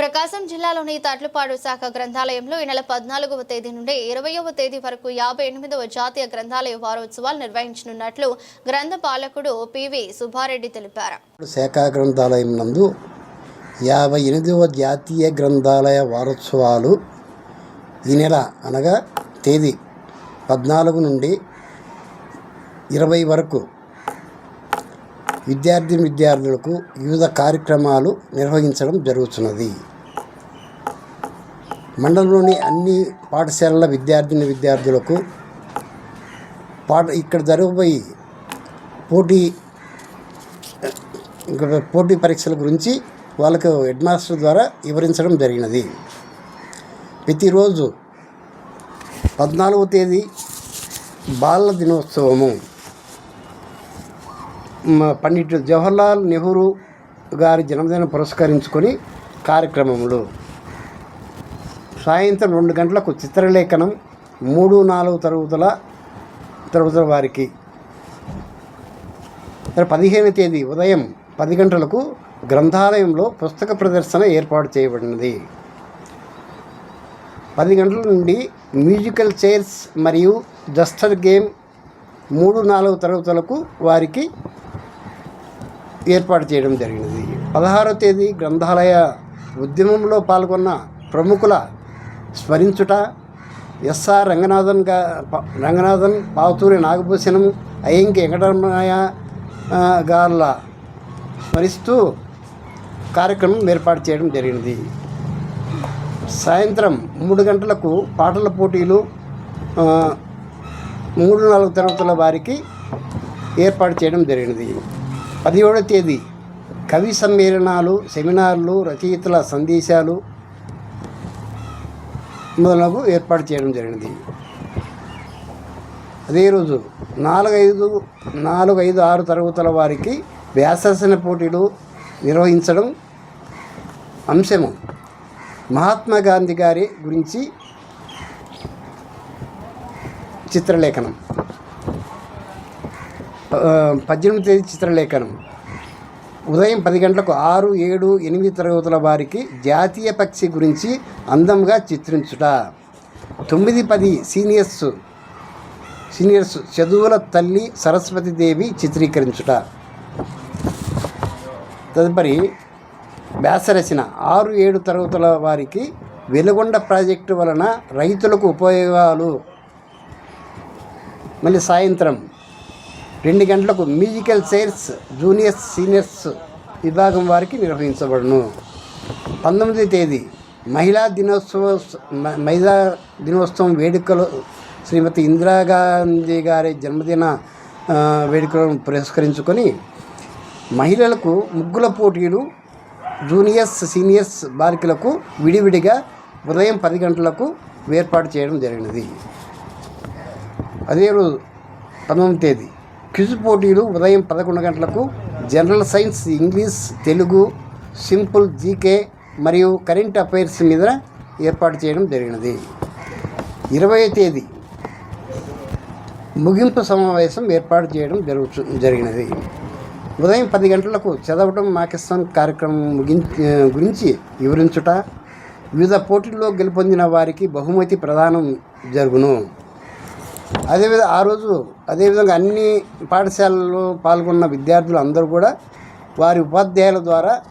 ప్రకాశం జిల్లాలోని తట్లుపాడు శాఖ గ్రంథాలయంలో ఈ నెల పద్నాలుగవ తేదీ నుండి ఇరవయవ తేదీ వరకు యాభై ఎనిమిదవ జాతీయ గ్రంథాలయ వారోత్సవాలు నిర్వహించనున్నట్లు గ్రంథ పాలకుడు పివి సుబ్బారెడ్డి తెలిపారు. శాఖ గ్రంథాలయం నందు యాభై ఎనిమిదవ జాతీయ గ్రంథాలయ వారోత్సవాలు ఈ నెల అనగా తేదీ పద్నాలుగు నుండి ఇరవై వరకు విద్యార్థి విద్యార్థులకు వివిధ కార్యక్రమాలు నిర్వహించడం జరుగుతున్నది. మండలంలోని అన్ని పాఠశాలల విద్యార్థిని విద్యార్థులకు పాఠ ఇక్కడ జరగబోయే పోటీ పోటీ పరీక్షల గురించి వాళ్ళకు హెడ్ మాస్టర్ ద్వారా వివరించడం జరిగినది. ప్రతిరోజు పద్నాలుగవ తేదీ బాలల దినోత్సవము. పండిట్ జవహర్లాల్ నెహ్రూ గారి జన్మదినం పురస్కరించుకొని కార్యక్రమములు. సాయంత్రం రెండు గంటలకు చిత్రలేఖనం మూడు నాలుగు తరగతుల తరగతుల వారికి. పదిహేను తేదీ ఉదయం పది గంటలకు గ్రంథాలయంలో పుస్తక ప్రదర్శన ఏర్పాటు చేయబడినది. పది గంటల నుండి మ్యూజికల్ చైర్స్ మరియు జస్టర్ గేమ్ మూడు నాలుగు తరగతులకు వారికి ఏర్పాటు చేయడం జరిగినది. పదహారో తేదీ గ్రంథాలయ ఉద్యమంలో పాల్గొన్న ప్రముఖుల స్మరించుట ఎస్ఆర్ రంగనాథన్గా రంగనాథన్ పాతూరి నాగభూషణం అయ్యంకి వెంకటరమణయ్య ఆ, గార్ల స్మరిస్తూ కార్యక్రమం ఏర్పాటు చేయడం జరిగినది. సాయంత్రం మూడు గంటలకు పాటల పోటీలు మూడు నాలుగు తరగతుల వారికి ఏర్పాటు చేయడం జరిగినది. పదిహేడో తేదీ కవి సమ్మేళనాలు సెమినార్లు రచయితల సందేశాలు మొదలగు ఏర్పాటు చేయడం జరిగినది అదే రోజు నాలుగైదు నాలుగు ఐదు ఆరు తరగతుల వారికి వ్యాసాసన పోటీలు నిర్వహించడం అంశము. మహాత్మా గాంధీ గారి గురించి చిత్రలేఖనం. పద్దెనిమిది తేదీ చిత్రలేఖనం. ఉదయం పది గంటలకు ఆరు ఏడు ఎనిమిది తరగతుల వారికి జాతీయ పక్షి గురించి అందంగా చిత్రించుట. తొమ్మిది పది సీనియర్స్ సీనియర్స్ చదువుల తల్లి సరస్వతి దేవి చిత్రీకరించుట. తదుపరి వ్యాసరచన. ఆరు ఏడు తరగతుల వారికి వెలుగొండ ప్రాజెక్టు వలన రైతులకు ఉపయోగాలు. మళ్ళీ సాయంత్రం. రెండు గంటలకు మ్యూజికల్ చైర్స్ జూనియర్స్ సీనియర్స్ విభాగం వారికి నిర్వహించబడును. పంతొమ్మిది తేదీ మహిళా దినోత్సవ మహిళా దినోత్సవం వేడుకలు శ్రీమతి ఇందిరాగాంధీ గారి జన్మదిన వేడుకలను పురస్కరించుకొని మహిళలకు ముగ్గుల పోటీలు జూనియర్స్ సీనియర్స్ బాలికలకు విడివిడిగా ఉదయం పది గంటలకు ఏర్పాటు చేయడం జరిగినది. అదే రోజు పంతొమ్మిది తేదీ క్విజ్ పోటీలు ఉదయం పదకొండు గంటలకు general science English Telugu simple GK మరియు కరెంట్ అఫైర్స్ మీద ఏర్పాటు చేయడం జరిగినది. ఇరవై తేదీ ముగింపు సమావేశం ఏర్పాటు చేయడం జరుగుతు జరిగినది. ఉదయం పది గంటలకు చదవటం మాకిస్తాన్ కార్యక్రమం ముగించి గురించి వివరించుట వివిధ పోటీల్లో గెలుపొందిన వారికి బహుమతి ప్రదానం జరుగును. అదేవిధంగా ఆ రోజు అదేవిధంగా అన్ని పాఠశాలల్లో పాల్గొన్న విద్యార్థులు అందరూ కూడా వారి ఉపాధ్యాయుల ద్వారా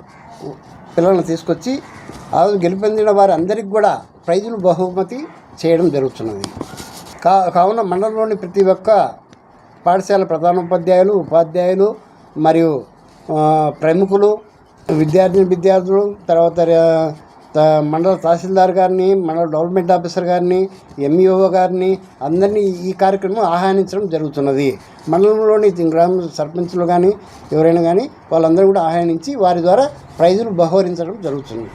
పిల్లలను తీసుకొచ్చి ఆ రోజు గెలుపొందిన వారి అందరికి కూడా ప్రైజులు బహుమతి చేయడం జరుగుతున్నది. కా కావున మండలంలోని ప్రతి ఒక్క పాఠశాల ప్రధానోపాధ్యాయులు ఉపాధ్యాయులు మరియు ప్రముఖులు విద్యార్థిని విద్యార్థులు తర్వాత మండల తహసీల్దార్ గారిని మండల డెవలప్మెంట్ ఆఫీసర్ గారిని ఎంఈఓ గారిని అందరినీ ఈ కార్యక్రమం ఆహ్వానించడం జరుగుతున్నది. మండలంలోని గ్రామ సర్పంచులు కానీ ఎవరైనా కానీ వాళ్ళందరూ కూడా ఆహ్వానించి వారి ద్వారా ప్రైజులు బహుకరించడం జరుగుతుంది.